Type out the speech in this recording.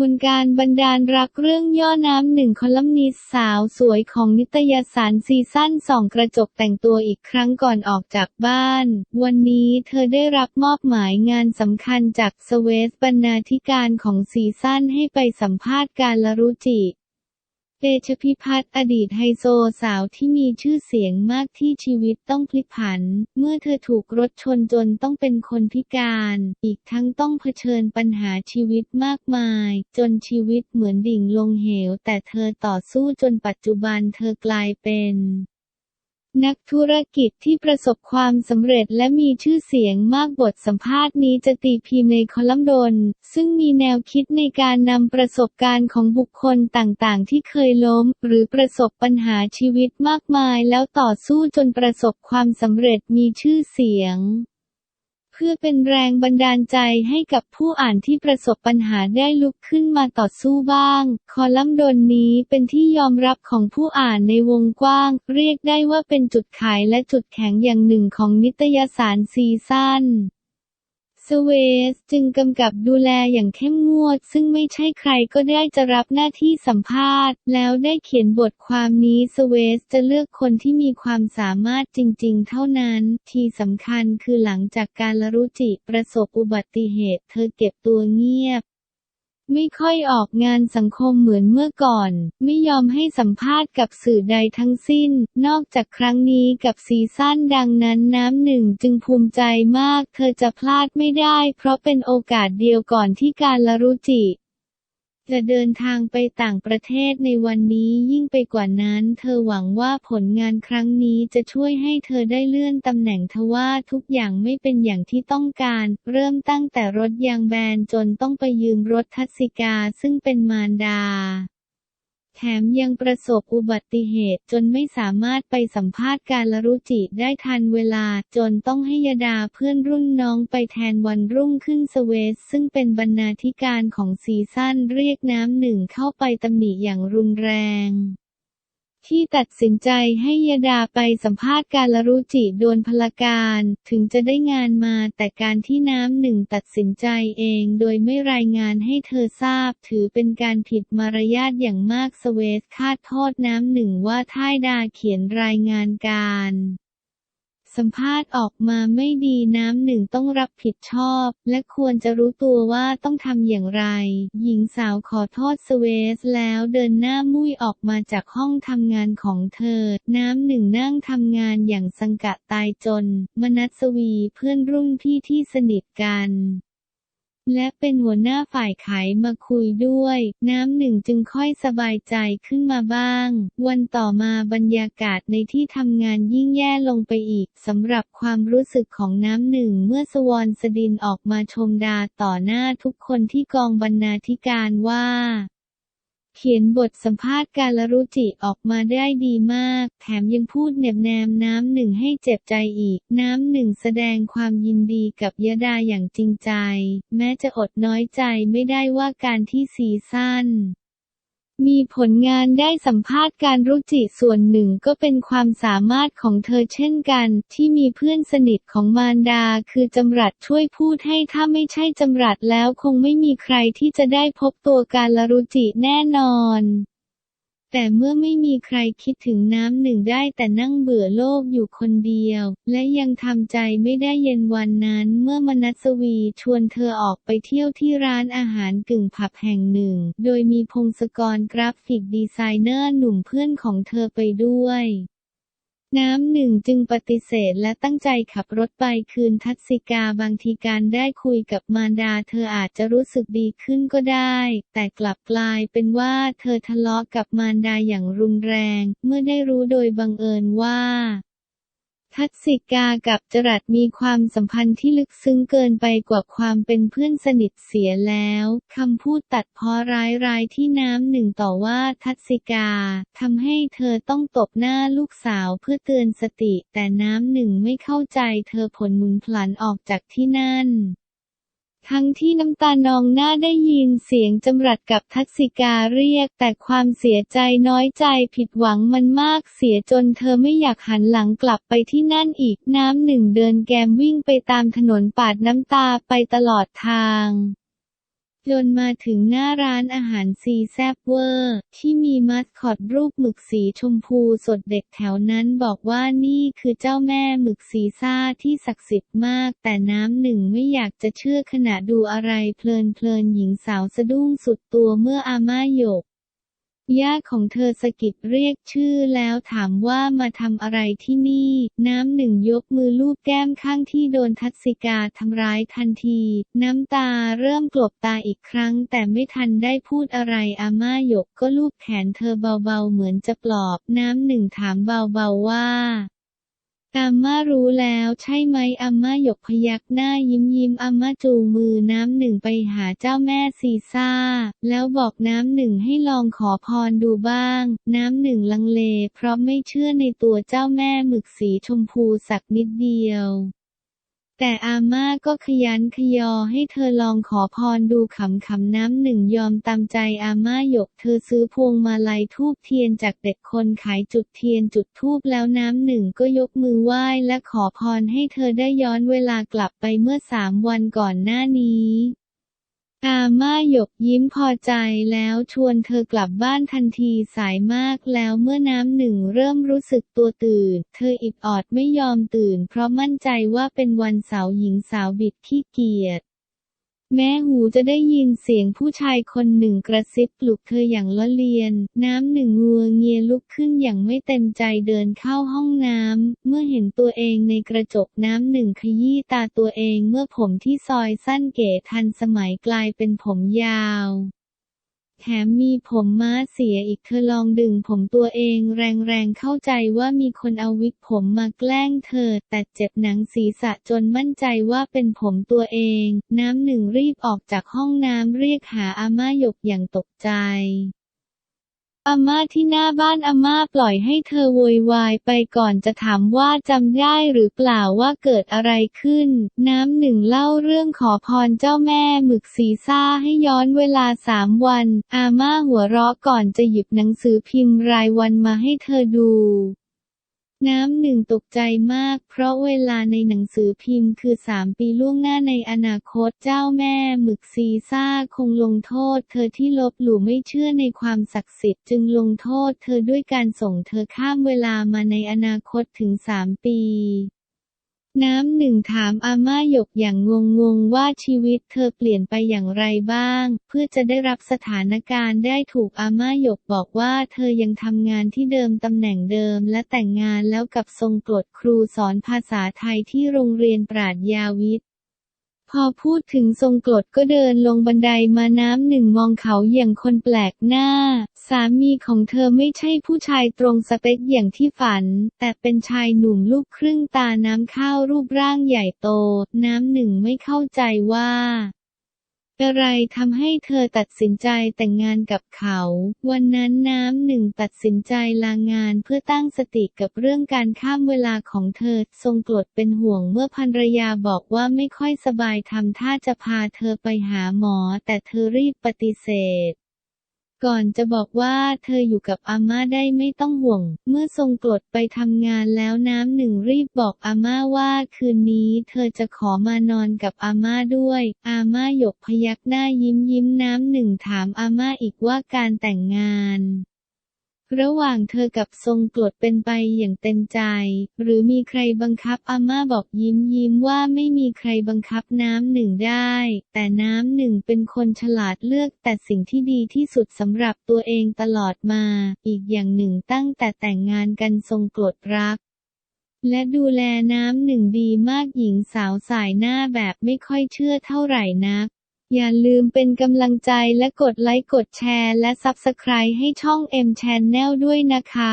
มนการบันดาลรักเรื่องย่อน้ำหนึ่งคอลัมนิสสาวสวยของนิตยสารซีซั่นสองกระจกแต่งตัวอีกครั้งก่อนออกจากบ้าน วันนี้เธอได้รับมอบหมายงานสำคัญจากสเวสบรรณาธิการของซีซั่นให้ไปสัมภาษณ์การลรุจิ เตชพิพัฒน์อดีตไฮโซสาวที่มีชื่อเสียงมากที่ชีวิตต้องพลิกผัน เมื่อเธอถูกรถชนจนต้องเป็นคนพิการ อีกทั้งต้องเผชิญปัญหาชีวิตมากมาย จนชีวิตเหมือนดิ่งลงเหว แต่เธอต่อสู้จนปัจจุบันเธอกลายเป็น นักธุรกิจที่ประสบความสำเร็จและมีชื่อเสียงมากบทสัมภาษณ์นี้จะตีพิมพ์ในคอลัมน์ดน ซึ่งมีแนวคิดในการนำประสบการณ์ของบุคคลต่างๆ ที่เคยล้ม หรือประสบปัญหาชีวิตมากมายแล้วต่อสู้จนประสบความสำเร็จมีชื่อเสียง เพื่อเป็นแรงบันดาลใจให้กับผู้อ่านที่ประสบปัญหาได้ลุกขึ้นมาต่อสู้บ้าง คอลัมน์ดนนี้เป็นที่ยอมรับของผู้อ่านในวงกว้าง เรียกได้ว่าเป็นจุดขายและจุดแข็งอย่างหนึ่งของนิตยสารซีซั่น สเวสจึงกำกับดูแลอย่างเข้มงวด ซึ่งไม่ใช่ใครก็ได้จะรับหน้าที่สัมภาษณ์ แล้วได้เขียนบทความนี้สเวสจะเลือกคนที่มีความสามารถจริง ๆ เท่านั้น ที่สำคัญคือหลังจากการลรุจิประสบอุบัติเหตุ เธอเก็บตัวเงียบ ไม่ค่อยออกงานสังคมเหมือนเมื่อก่อน ไม่ยอมให้สัมภาษณ์กับสื่อใดทั้งสิ้น นอกจากครั้งนี้กับซีซั่นดังนั้นน้ำหนึ่งจึงภูมิใจมาก เธอจะพลาดไม่ได้ เพราะเป็นโอกาสเดียวก่อนที่การลรุจิ จะเดินทางไปต่างประเทศในวันนี้ยิ่งไปกว่านั้น เธอหวังว่าผลงานครั้งนี้จะช่วยให้เธอได้เลื่อนตำแหน่งทว่าทุกอย่างไม่เป็นอย่างที่ต้องการ เริ่มตั้งแต่รถยางแบนจนต้องไปยืมรถทัศสิกาซึ่งเป็นมารดา แถมยังประสบอุบัติเหตุจนไม่สามารถไปสัมภาษณ์การลรุจิได้ทันเวลา จนต้องให้ยดาเพื่อนรุ่นน้องไปแทนวันรุ่งขึ้นสเวสซึ่งเป็นบรรณาธิการของซีซั่นเรียกน้ำหนึ่งเข้าไปตำหนิอย่างรุนแรง ที่ตัดสินใจให้ยดาไปสัมภาษณ์การลรุจิโดนพลการ ถึงจะได้งานมาแต่การที่น้ำหนึ่งตัดสินใจเองโดยไม่รายงานให้เธอทราบ ถือเป็นการผิดมารยาทอย่างมากสเวสคาดโทษน้ำหนึ่งว่าท่ายดาเขียนรายงานการ สัมภาษณ์ออกมาไม่ดีน้ำหนึ่งต้องรับผิดชอบ และควรจะรู้ตัวว่าต้องทำอย่างไร หญิงสาวขอโทษสเวสแล้วเดินหน้ามุ้ยออกมาจากห้องทำงานของเธอ น้ำหนึ่งนั่งทำงานอย่างสังกะตายจน มนัสวีเพื่อนรุ่นพี่ที่สนิทกัน และเป็นหัวหน้าฝ่ายขายมาคุยด้วย น้ำหนึ่งจึงค่อยสบายใจขึ้นมาบ้าง วันต่อมาบรรยากาศในที่ทำงานยิ่งแย่ลงไปอีกสำหรับความรู้สึกของน้ำหนึ่งเมื่อสวรสดินออกมาชมดาต่อหน้าทุกคนที่กองบรรณาธิการว่า เขียนบทสัมภาษณ์การลรุจิออกมาได้ดีมาก แถมยังพูดเหน็บแนมน้ำหนึ่งให้เจ็บใจอีก น้ำหนึ่งแสดงความยินดีกับยดาอย่างจริงใจ แม้จะอดน้อยใจไม่ได้ว่าการที่ซีซั่น มีผลงานได้สัมภาษณ์การรุจิส่วนหนึ่งก็เป็นความสามารถของเธอเช่นกัน ที่มีเพื่อนสนิทของมารดาคือจำรัดช่วยพูดให้ถ้าไม่ใช่จำรัดแล้วคงไม่มีใครที่จะได้พบตัวการลรุจิแน่นอน แต่เมื่อไม่มีใครคิดถึงน้ำหนึ่งได้แต่นั่งเบื่อโลกอยู่คนเดียว และยังทำใจไม่ได้เย็นวันนั้น เมื่อมนัสวีชวนเธอออกไปเที่ยวที่ร้านอาหารกึ่งผับแห่งหนึ่ง โดยมีพงศกรกราฟิกดีไซเนอร์หนุ่มเพื่อนของเธอไปด้วย น้ำหนึ่งจึงปฏิเสธและตั้งใจขับรถไปคืนทัศสิกาบางทีการได้คุยกับมารดาเธออาจจะรู้สึกดีขึ้นก็ได้ แต่กลับกลายเป็นว่าเธอทะเลาะกับมารดาอย่างรุนแรง เมื่อได้รู้โดยบังเอิญว่า ทัศสิกากับจรัสมีความสัมพันธ์ที่ลึกซึ้งเกินไปกว่าความเป็นเพื่อนสนิทเสียแล้ว คำพูดตัดพ้อร้ายๆที่น้ำหนึ่งต่อว่าทัศสิกาทำให้เธอต้องตบหน้าลูกสาวเพื่อเตือนสติ แต่น้ำหนึ่งไม่เข้าใจเธอผลหมุนพลันออกจากที่นั่น ทั้งที่น้ำตานองหน้าได้ยินเสียงจำรัดกับทักษิกาเรียก แต่ความเสียใจน้อยใจผิดหวังมันมากเสียจนเธอไม่อยากหันหลังกลับไปที่นั่นอีกน้ำหนึ่งเดินแกมวิ่งไปตามถนนปาดน้ำตาไปตลอดทาง จนมาถึงหน้าร้านอาหารซีแซบเวอร์ ที่มีมัสคอตรูปหมึกสีชมพูสดเด็กแถวนั้นบอกว่านี่คือเจ้าแม่หมึกสีซ่าที่ศักดิ์สิทธิ์มาก แต่น้ำหนึ่งไม่อยากจะเชื่อขณะดูอะไรเพลินเพลินๆหญิงสาวสะดุ้งสุดตัวเมื่ออาม่าหยก ย่าของเธอสะกิดเรียกชื่อแล้วถามว่ามาทำอะไรที่นี่ น้ำหนึ่งยกมือลูบแก้มข้างที่โดนทัศสิกาทำร้ายทันที น้ำตาเริ่มกลบตาอีกครั้ง แต่ไม่ทันได้พูดอะไรอาม่าหยกก็ลูบแขนเธอเบาๆเหมือนจะปลอบ น้ำหนึ่งถามเบาๆว่า อาม่ารู้แล้วใช่ไหมอาม่าหยกพยักหน้ายิ้มยิ้มอาม่าจูมือน้ำหนึ่งไปหาเจ้าแม่ซีซ่า แล้วบอกน้ำหนึ่งให้ลองขอพรดูบ้าง น้ำหนึ่งลังเลเพราะไม่เชื่อในตัวเจ้าแม่หมึกสีชมพูสักนิดเดียว แต่อาม่าก็ขยันขยอให้เธอลองขอพรดูขำขำน้ำหนึ่งยอมตามใจอาม่าหยกเธอซื้อพวงมาลัยทูบเทียนจากเด็กคนขายจุดเทียนจุดทูบแล้วน้ำหนึ่งก็ยกมือไหว้และขอพรให้เธอได้ย้อนเวลากลับไปเมื่อสามวันก่อนหน้านี้ อาม่าหยกยิ้มพอใจแล้วชวนเธอกลับบ้านทันทีสายมากแล้วเมื่อน้ำหนึ่งเริ่มรู้สึกตัวตื่น เธออิดออดไม่ยอมตื่น เพราะมั่นใจว่าเป็นวันเสาร์หญิงสาวบิดขี้เกียจ แม้หูจะได้ยินเสียงผู้ชายคนหนึ่งกระซิบปลุกเธออย่างล้อเลียน น้ำหนึ่งงัวเงียลุกขึ้นอย่างไม่เต็มใจเดินเข้าห้องน้ำ เมื่อเห็นตัวเองในกระจกน้ำหนึ่งขยี้ตาตัวเองเมื่อผมที่ซอยสั้นเก๋ทันสมัยกลายเป็นผมยาว แถมมีผมม้าเสียอีกเธอลองดึงผมตัวเองแรงๆเข้าใจว่ามีคนเอาวิกผมมาแกล้งเธอ แต่เจ็บหนังศีรษะจนมั่นใจว่าเป็นผมตัวเอง น้ำหนึ่งรีบออกจากห้องน้ำเรียกหาอาม่าหยกอย่างตกใจ อาม่าที่หน้าบ้านอาม่าปล่อยให้เธอโวยวายไปก่อนจะถามว่าจำได้หรือเปล่าว่าเกิดอะไรขึ้น น้ำหนึ่งเล่าเรื่องขอพรเจ้าแม่หมึกสีซ่าให้ย้อนเวลาสามวัน อาม่าหัวเราะก่อนจะหยิบหนังสือพิมพ์รายวันมาให้เธอดู น้ำหนึ่งตกใจมาก เพราะเวลาในหนังสือพิมพ์คือสามปีล่วงหน้าในอนาคตเจ้าแม่หมึกซีซ่าคงลงโทษ เธอที่ลบหลู่ไม่เชื่อในความศักดิ์สิทธิ์จึงลงโทษ เธอด้วยการส่งเธอข้ามเวลามาในอนาคตถึงสามปี น้ำหนึ่งถามอาม่าหยกอย่างงงๆว่าชีวิตเธอเปลี่ยนไปอย่างไรบ้าง เพื่อจะได้รับสถานการณ์ได้ถูกอาม่าหยกบอกว่าเธอยังทำงานที่เดิมตำแหน่งเดิมและแต่งงานแล้วกับทรงกรดครูสอนภาษาไทยที่โรงเรียนปราดยาวิทย์ พอพูดถึงทรงกรดก็เดินลงบันไดมาน้ำหนึ่งมองเขาอย่างคนแปลกหน้า สามีของเธอไม่ใช่ผู้ชายตรงสเปคอย่างที่ฝัน แต่เป็นชายหนุ่มลูกครึ่งตาน้ำข้าวรูปร่างใหญ่โต น้ำหนึ่งไม่เข้าใจว่า อะไรทำให้เธอตัดสินใจแต่งงานกับเขา วันนั้นน้ำหนึ่งตัดสินใจลางานเพื่อตั้งสติกับเรื่องการข้ามเวลาของเธอ ทรงกรดเป็นห่วงเมื่อภรรยาบอกว่าไม่ค่อยสบายทำท่าจะพาเธอไปหาหมอ แต่เธอรีบปฏิเสธ ก่อนจะบอกว่าเธออยู่กับอาม่าได้ไม่ต้องห่วง เมื่อทรงกรดไปทำงานแล้วน้ำหนึ่งรีบบอกอาม่าว่าคืนนี้เธอจะขอมานอนกับอาม่าด้วย อาม่าหยกพยักหน้ายิ้มยิ้มน้ำหนึ่งถามอาม่าอีกว่าการแต่งงาน ระหว่างเธอกับทรงกรดเป็นไปอย่างเต็มใจ หรือมีใครบังคับอาม่าบอกยิ้มยิ้มว่าไม่มีใครบังคับน้ำหนึ่งได้ แต่น้ำหนึ่งเป็นคนฉลาดเลือกแต่สิ่งที่ดีที่สุดสำหรับตัวเองตลอดมา อีกอย่างหนึ่งตั้งแต่แต่งงานกันทรงกรดรักและดูแลน้ำหนึ่งดีมากหญิงสาวสายหน้าแบบไม่ค่อยเชื่อเท่าไหร่นัก อย่าลืมเป็นกำลังใจและกดไลค์กดแชร์และซับสไครต์ให้ช่อง M Channel ด้วยนะคะ